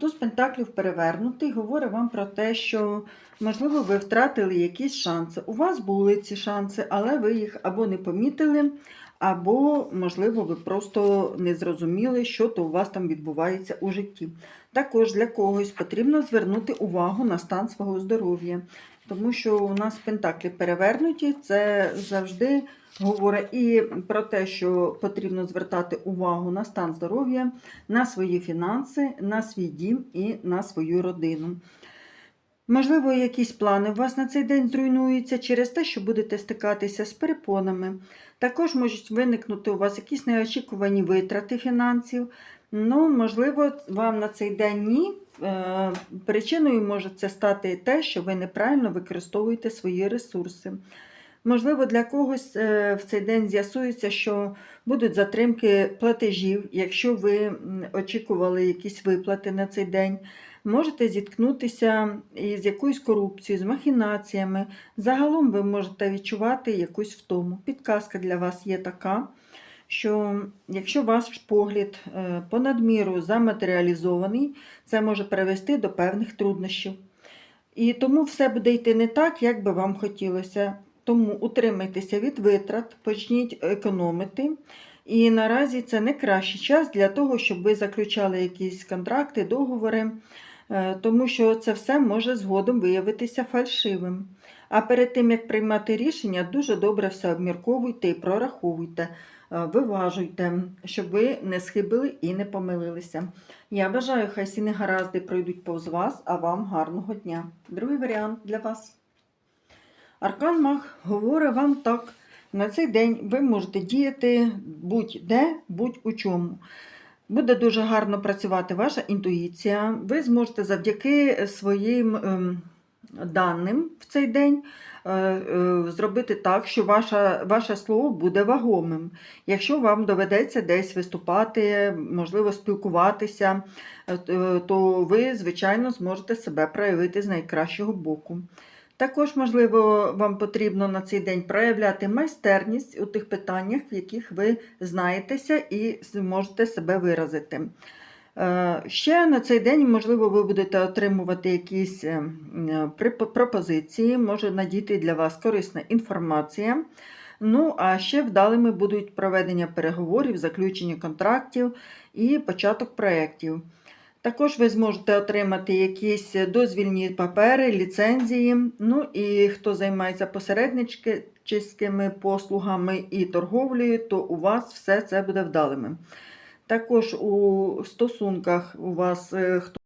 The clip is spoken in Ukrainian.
Туз Пентаклів перевернутий говорить вам про те, що, можливо, ви втратили якісь шанси. У вас були ці шанси, але ви їх або не помітили, або, можливо, ви просто не зрозуміли, що то у вас там відбувається у житті. Також для когось потрібно звернути увагу на стан свого здоров'я, тому що у нас пентаклі перевернуті, це завжди говорить і про те, що потрібно звертати увагу на стан здоров'я, на свої фінанси, на свій дім і на свою родину. Можливо, якісь плани у вас на цей день зруйнуються через те, що будете стикатися з перепонами. Також можуть виникнути у вас якісь неочікувані витрати фінансів. Ну, можливо, вам на цей день ні. Е, Причиною може це стати те, що ви неправильно використовуєте свої ресурси. Можливо, для когось е, в цей день з'ясується, що будуть затримки платежів, якщо ви очікували якісь виплати на цей день. Можете зіткнутися із якоюсь корупцією, з махінаціями. Загалом ви можете відчувати якусь втому. Підказка для вас є така, що якщо ваш погляд е, понад міру заматеріалізований, це може привести до певних труднощів. І тому все буде йти не так, як би вам хотілося. Тому утримайтеся від витрат, почніть економити. І наразі це не кращий час для того, щоб ви заключали якісь контракти, договори, тому що це все може згодом виявитися фальшивим. А перед тим, як приймати рішення, дуже добре все обмірковуйте і прораховуйте, е, виважуйте, щоб ви не схибили і не помилилися. Я бажаю, хай всі негаразди пройдуть повз вас, а вам гарного дня. Другий варіант для вас. Аркан Маг говорить вам так. На цей день ви можете діяти будь-де, будь-у чому. Буде дуже гарно працювати ваша інтуїція. Ви зможете завдяки своїм ем, даним в цей день е, е, зробити так, що ваша, ваше слово буде вагомим. Якщо вам доведеться десь виступати, можливо, спілкуватися, е, то ви, звичайно, зможете себе проявити з найкращого боку. Також, можливо, вам потрібно на цей день проявляти майстерність у тих питаннях, в яких ви знаєтеся і зможете себе виразити. Е, Ще на цей день, можливо, ви будете отримувати якісь е, пропозиції, може надійти для вас корисна інформація. Ну, а ще вдалими будуть проведення переговорів, заключення контрактів і початок проєктів. Також ви зможете отримати якісь дозвільні папери, ліцензії. Ну і хто займається посередническими послугами і торговлею, то у вас все це буде вдалими. Також у стосунках у вас е, хто